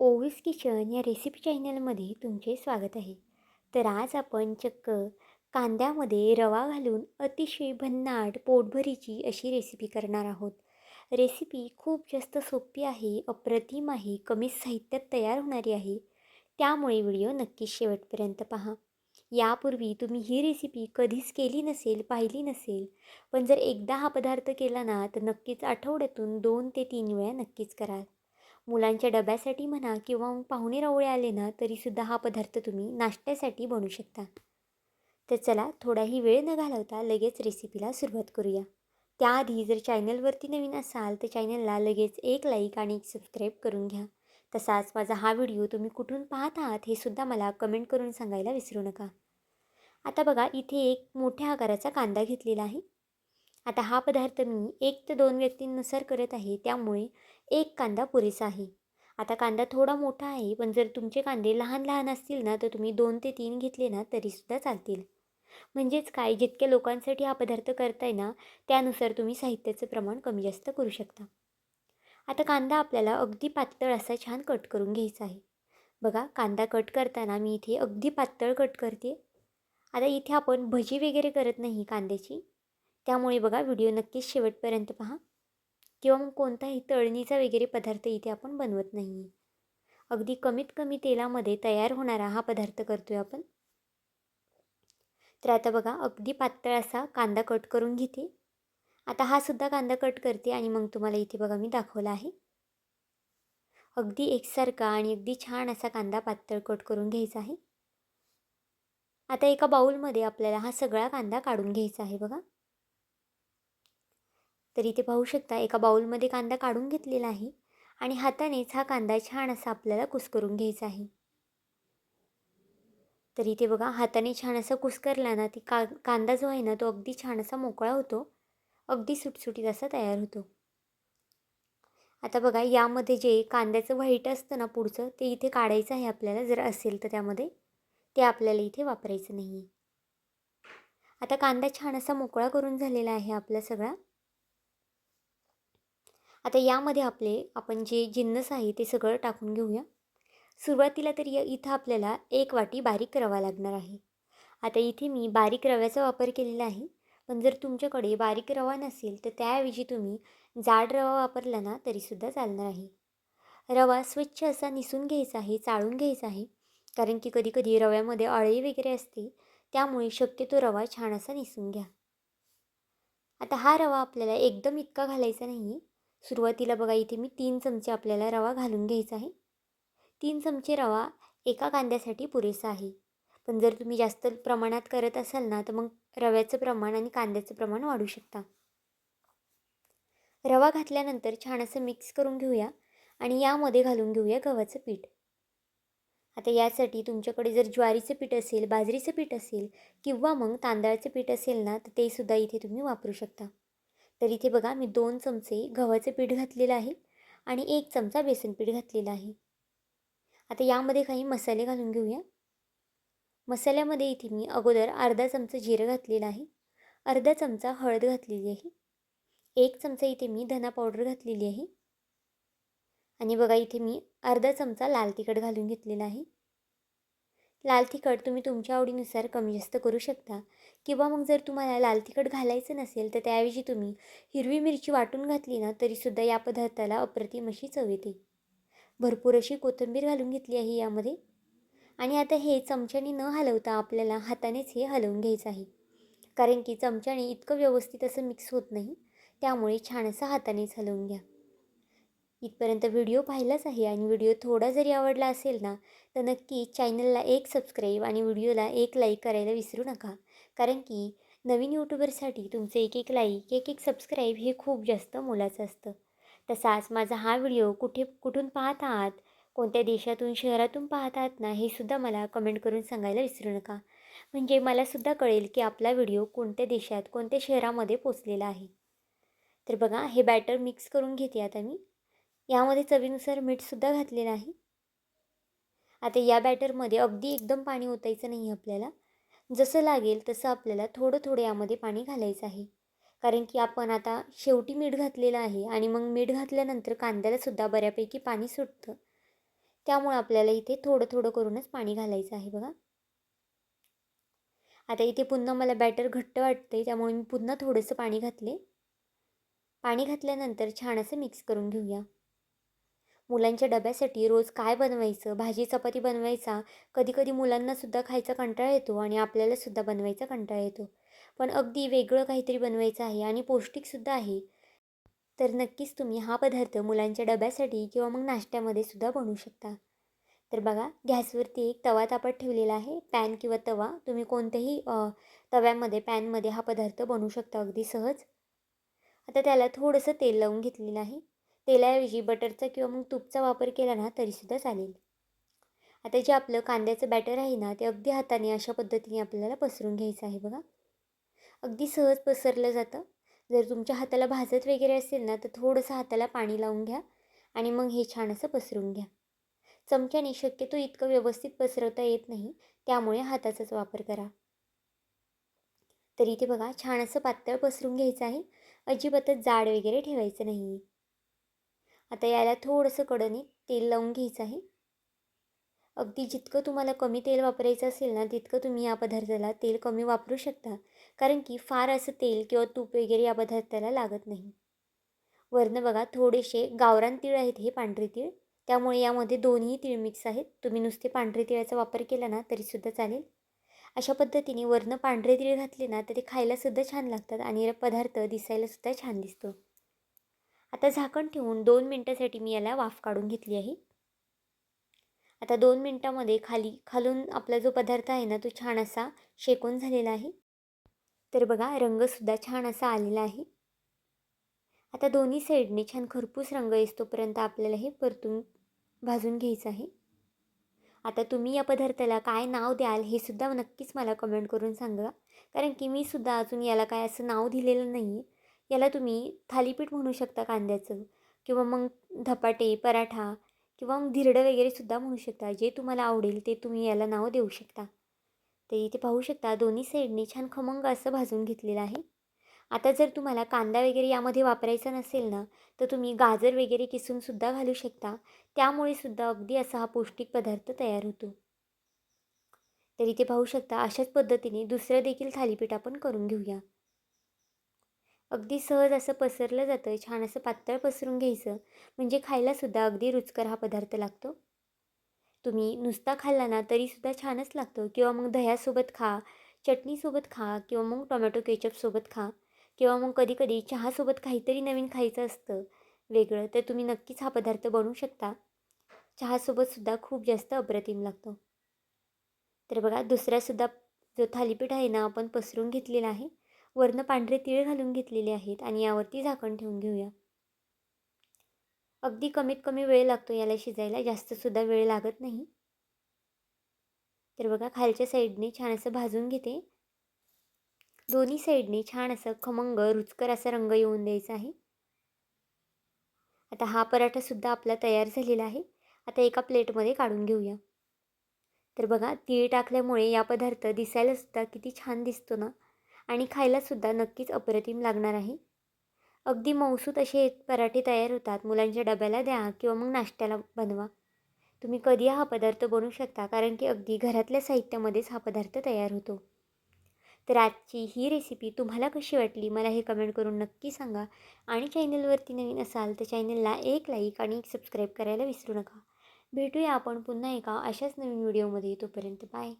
ओवीस kitchen या recipe चॅनलमध्ये तुमचे स्वागत आहे. तर आज आपण चक्क कांद्यामध्ये रवा घालून अतिशय भन्नाट पोटभरीची अशी रेसिपी करणार आहोत. रेसिपी खूप जास्त सोपी आहे अप्रतिम आहे कमी साहित्यात तयार होणारी आहे. त्यामुळे व्हिडिओ नक्कीच शेवटपर्यंत पहा. यापूर्वी तुम्ही ही रेसिपी कधीच केली नसेल पाहिली नसेल पण जर एकदा हा पदार्थ केला ना तर नक्कीच आठवड्यातून दोन ते तीन वेळा नक्कीच कराल मुलांच्या डब्यासाठी म्हणा किंवा मग पाहुणे रावळे आले ना तरीसुद्धा हा पदार्थ तुम्ही नाश्त्यासाठी बनवू शकता. तर चला थोडाही वेळ न घालवता लगेच रेसिपीला सुरुवात करूया. त्याआधी जर चॅनलवरती नवीन असाल तर चॅनलला लगेच एक लाईक आणि एक सबस्क्राईब करून घ्या. तसाच माझा हा व्हिडिओ तुम्ही कुठून पाहत आहात हे सुद्धा मला कमेंट करून सांगायला विसरू नका. आता बघा इथे एक मोठ्या आकाराचा कांदा घेतलेला आहे. आता हा पदार्थ मी एक ते दोन व्यक्तींनुसार करत आहे त्यामुळे एक कांदा पुरेसा आहे. आता कांदा थोडा मोठा आहे पण जर तुमचे कांदे लहान लहान असतील ना तर तुम्ही दोन ते तीन घेतले ना तरीसुद्धा चालतील. म्हणजेच काय जितक्या लोकांसाठी हा पदार्थ करताय ना त्यानुसार तुम्ही साहित्याचं प्रमाण कमी जास्त करू शकता. आता कांदा आपल्याला अगदी पातळ असा छान कट करून घ्यायचा आहे. बघा कांदा कट करताना मी इथे अगदी पातळ कट करते. आता इथे आपण भजी वगैरे करत नाही कांद्याची. त्यामुळे बघा व्हिडिओ नक्कीच शेवटपर्यंत पहा. किंवा मग कोणताही तळणीचा वगैरे पदार्थ इथे आपण बनवत नाही आहे अगदी कमीत कमी तेलामध्ये तयार होणारा हा पदार्थ करतो आहे आपण. तर आता बघा अगदी पातळ असा कांदा कट करून घेते. आता हा सुद्धा कांदा कट करते आणि मग तुम्हाला इथे बघा मी दाखवला आहे. अगदी एकसारखा आणि अगदी छान असा कांदा पातळ कट करून घ्यायचा आहे. आता एका बाऊलमध्ये आपल्याला हा सगळा कांदा काढून घ्यायचा आहे बघा. तर इथे पाहू शकता एका बाऊलमध्ये कांदा काढून घेतलेला आहे आणि हातानेच हा कांदा छान असा आपल्याला कुस्करून घ्यायचा आहे. तर इथे बघा हाताने छान असा कुस्करला ना ती का कांदा जो आहे ना तो अगदी छान असा मोकळा होतो अगदी सुटसुटीत असा तयार होतो. आता बघा यामध्ये जे कांद्याचं व्हाईट असतं ना पुढचं ते इथे काढायचं आहे आपल्याला जर असेल तर त्यामध्ये ते आपल्याला इथे वापरायचं नाही आहे आता कांदा छान असा मोकळा करून झालेला आहे आपला सगळा. आता यामध्ये आपले आपण जे जिन्नस आहे ते सगळं टाकून घेऊया. सुरुवातीला तरी इथं आपल्याला एक वाटी बारीक रवा लागणार आहे. आता इथे मी बारीक रव्याचा वापर केलेला आहे. पण जर तुमच्याकडे बारीक रवा नसेल तर त्याऐवजी तुम्ही जाड रवा वापरला ना तरीसुद्धा चालणार आहे. रवा स्वच्छ असा निसून घ्यायचा आहे चाळून घ्यायचा आहे. कारण की कधीकधी रव्यामध्ये अळी वगैरे असते त्यामुळे शक्यतो रवा छान असा निसून घ्या. आता हा रवा आपल्याला एकदम इतका घालायचा नाही आहे सुरुवातीला बघा इथे मी तीन चमचे आपल्याला रवा घालून घ्यायचा आहे. तीन चमचे रवा एका कांद्यासाठी पुरेसा आहे. पण जर तुम्ही जास्त प्रमाणात करत असाल ना तर मग रव्याचं प्रमाण आणि कांद्याचं प्रमाण वाढू शकता. रवा घातल्यानंतर छान असं मिक्स करून घेऊया आणि यामध्ये घालून घेऊया गव्हाचं पीठ. आता यासाठी तुमच्याकडे जर ज्वारीचं पीठ असेल बाजरीचं पीठ असेल किंवा मग तांदळाचं पीठ असेल ना तर ते सुद्धा इथे तुम्ही वापरू शकता. तर इथे बघा मी दोन चमचे गव्हाचं पीठ घातलेलं आहे आणि एक चमचा बेसन पीठ घातलेलं आहे. आता यामध्ये काही मसाले घालून घेऊया. मसाल्यामध्ये इथे मी अगोदर अर्धा चमचा जिरं घातलेलं आहे. अर्धा चमचा हळद घातलेली आहे. एक चमचा इथे मी धना पावडर घातलेली आहे. आणि बघा इथे मी अर्धा चमचा लाल तिखट घालून घेतलेला आहे. लाल तिखट तुम्ही तुमच्या आवडीनुसार कमी जास्त करू शकता. किंवा मग जर तुम्हाला लाल तिखट घालायचं नसेल तर त्याऐवजी तुम्ही हिरवी मिरची वाटून घातली ना तरीसुद्धा या पदार्थाला अप्रतिम अशी चव येते. भरपूर अशी कोथिंबीर घालून घेतली आहे यामध्ये. आणि आता हे चमच्याने न हलवता आपल्याला हातानेच हे हलवून घ्यायचं आहे. कारण की चमच्याने इतकं व्यवस्थित असं मिक्स होत नाही त्यामुळे छान असं हातानेच हलवून घ्या. इथपर्यंत व्हिडिओ पाहिलाच आहे आणि व्हिडिओ थोडा जरी आवडला असेल ना तर नक्की चॅनलला एक सबस्क्राईब आणि व्हिडिओला एक लाईक करायला विसरू नका. कारण की नवीन यूट्यूबरसाठी तुमचं एक एक लाईक एक एक सबस्क्राईब हे खूप जास्त मोलाचं असतं. तसाच माझा हा व्हिडिओ कुठे कुठून पाहत आहात कोणत्या देशातून शहरातून पाहत आहात ना हे सुद्धा मला कमेंट करून सांगायला विसरू नका. म्हणजे मलासुद्धा कळेल की आपला व्हिडिओ कोणत्या देशात कोणत्या शहरामध्ये पोचलेला आहे. तर बघा हे बॅटर मिक्स करून घेते आता मी. यामध्ये चवीनुसार मीठसुद्धा घातलेलं आहे. आता या बॅटरमध्ये अगदी एकदम पाणी ओतायचं नाही आपल्याला. जसं लागेल तसं आपल्याला थोडं थोडं यामध्ये पाणी घालायचं आहे. कारण की आपण आता शेवटी मीठ घातलेलं आहे आणि मग मीठ घातल्यानंतर कांद्यालासुद्धा बऱ्यापैकी पाणी सुटतं. त्यामुळे आपल्याला इथे थोडं थोडं करूनच पाणी घालायचं आहे बघा. आता इथे पुन्हा मला बॅटर घट्ट वाटते त्यामुळे मी पुन्हा थोडंसं पाणी घातले. पाणी घातल्यानंतर छान असं मिक्स करून घेऊया. मुलांच्या डब्यासाठी रोज काय बनवायचं? भाजी चपाती बनवायचा? कधी कधी मुलांनासुद्धा खायचा कंटाळा येतो आणि आपल्यालासुद्धा बनवायचा कंटाळा येतो. पण अगदी वेगळं काहीतरी बनवायचं आहे आणि पौष्टिकसुद्धा आहे. तर नक्कीच तुम्ही हा पदार्थ मुलांच्या डब्यासाठी किंवा मग नाश्त्यामध्ये सुद्धा बनवू शकता. तर बघा गॅसवरती एक तवा तापत ठेवलेला आहे. पॅन किंवा तवा तुम्ही कोणत्याही तव्यामध्ये पॅनमध्ये हा पदार्थ बनवू शकता. अगदी सहज. आता त्याला थोडंसं तेल लावून घेतलेलं आहे. तेलाऐवजी बटरचा किंवा मग तूपचा वापर केला ना तरीसुद्धा चालेल. आता जे आपलं कांद्याचं बॅटर आहे ना ते अगदी हाताने अशा पद्धतीने आपल्याला पसरून घ्यायचं आहे बघा. अगदी सहज पसरलं जातं. जर तुमच्या हाताला भाजत वगैरे असेल ना तर थोडंसं हाताला पाणी लावून घ्या आणि मग हे छान असं पसरून घ्या. चमच्याने शक्यतो इतकं व्यवस्थित पसरवता येत नाही त्यामुळे हाताचाच वापर करा. तर इथे बघा छान असं पातळ पसरून घ्यायचं आहे. अजिबातच जाड वगैरे ठेवायचं नाही. आता याला थोडंसं कडणी तेल लावून घ्यायचं आहे. अगदी जितकं तुम्हाला कमी तेल वापरायचं असेल ना तितकं तुम्ही या पदार्थाला तेल कमी वापरू शकता. कारण की फार असं तेल किंवा तूप वगैरे या पदार्थाला लागत नाही. वरनं बघा थोडेसे गावरान तीळ आहेत हे पांढरे तीळ. त्यामुळे यामध्ये दोन्ही तीळ मिक्स आहेत. तुम्ही नुसते पांढरे तिळाचा वापर केला ना तरीसुद्धा चालेल. अशा पद्धतीने वरनं पांढरे तीळ घातले ना तर ते खायलासुद्धा छान लागतात आणि पदार्थ दिसायलासुद्धा छान दिसतो. आता झाकण ठेवून दोन मिनटासाठी मी याला वाफ काढून घेतली आहे. आता दोन मिनटामध्ये खाली खालून आपला जो पदार्थ आहे ना तो छान असा शेकून झालेला आहे. तर बघा रंगसुद्धा छान असा आलेला आहे. आता दोन्ही साईडने छान खरपूस रंग येतोपर्यंत आपल्याला हे परतून भाजून घ्यायचं आहे. आता तुम्ही या पदार्थाला काय नाव द्याल हे सुद्धा नक्कीच मला कमेंट करून सांगा. कारण की मी सुद्धा अजून याला काय असं नाव दिलेलं नाही याला तुम्ही थालीपीठ म्हणू शकता कांद्याचं किंवा मग धपाटे पराठा किंवा मग धिरडं वगैरे सुद्धा म्हणू शकता. जे तुम्हाला आवडेल ते तुम्ही याला नाव देऊ शकता. ते इथे पाहू शकता दोन्ही साईडने छान खमंग असं भाजून घेतलेलं आहे. आता जर तुम्हाला कांदा वगैरे यामध्ये वापरायचा नसेल ना तर तुम्ही गाजर वगैरे किसूनसुद्धा घालू शकता. त्यामुळे सुद्धा अगदी असा हा पौष्टिक पदार्थ तयार होतो. तर इथे पाहू शकता अशाच पद्धतीने दुसरं देखील थालीपीठ आपण करून घेऊया. अगदी सहज असं पसरलं जातं छान असं पातळ पसरून घ्यायचं. म्हणजे खायलासुद्धा अगदी रुचकर हा पदार्थ लागतो. तुम्ही नुसता खाल्ला ना तरीसुद्धा छानच लागतो. किंवा मग दह्यासोबत खा चटणीसोबत खा किंवा मग टोमॅटो केचपसोबत खा किंवा मग कधीकधी चहासोबत काहीतरी नवीन खायचं असतं वेगळं तर तुम्ही नक्कीच हा पदार्थ बनवू शकता. चहासोबतसुद्धा खूप जास्त अप्रतिम लागतो. तर बघा दुसऱ्यासुद्धा जो थालीपीठ आहे ना आपण पसरून घेतलेला आहे. वरनं पांढरे तीळ घालून घेतलेले आहेत आणि यावरती झाकण ठेवून घेऊया. अगदी कमीत कमी वेळ लागतो याला शिजायला जास्तसुद्धा वेळ लागत नाही. तर बघा खालच्या साईडने छान असं भाजून घेते. दोन्ही साईडने छान असं खमंग रुचकर असा रंग येऊन द्यायचा आहे. आता हा पराठासुद्धा आपला तयार झालेला आहे. आता एका प्लेटमध्ये काढून घेऊया. तर बघा तीळ टाकल्यामुळे या पदार्थ दिसायलासुद्धा किती छान दिसतो ना. आणि खायलासुद्धा नक्कीच अप्रतिम लागणार आहे. अगदी मौसूत असे पराठे तयार होतात. मुलांच्या डब्याला द्या किंवा मग नाश्त्याला बनवा. तुम्ही कधी हा पदार्थ बनवू शकता कारण की अगदी घरातल्या साहित्यामध्येच हा पदार्थ तयार होतो. तर आजची ही रेसिपी तुम्हाला कशी वाटली? मला हे कमेंट करून नक्की सांगा. आणि चॅनलवरती नवीन असाल तर चॅनलला एक लाईक आणि एक सबस्क्राईब करायला विसरू नका. भेटूया आपण पुन्हा एका अशाच नवीन व्हिडिओमध्ये तोपर्यंत बाय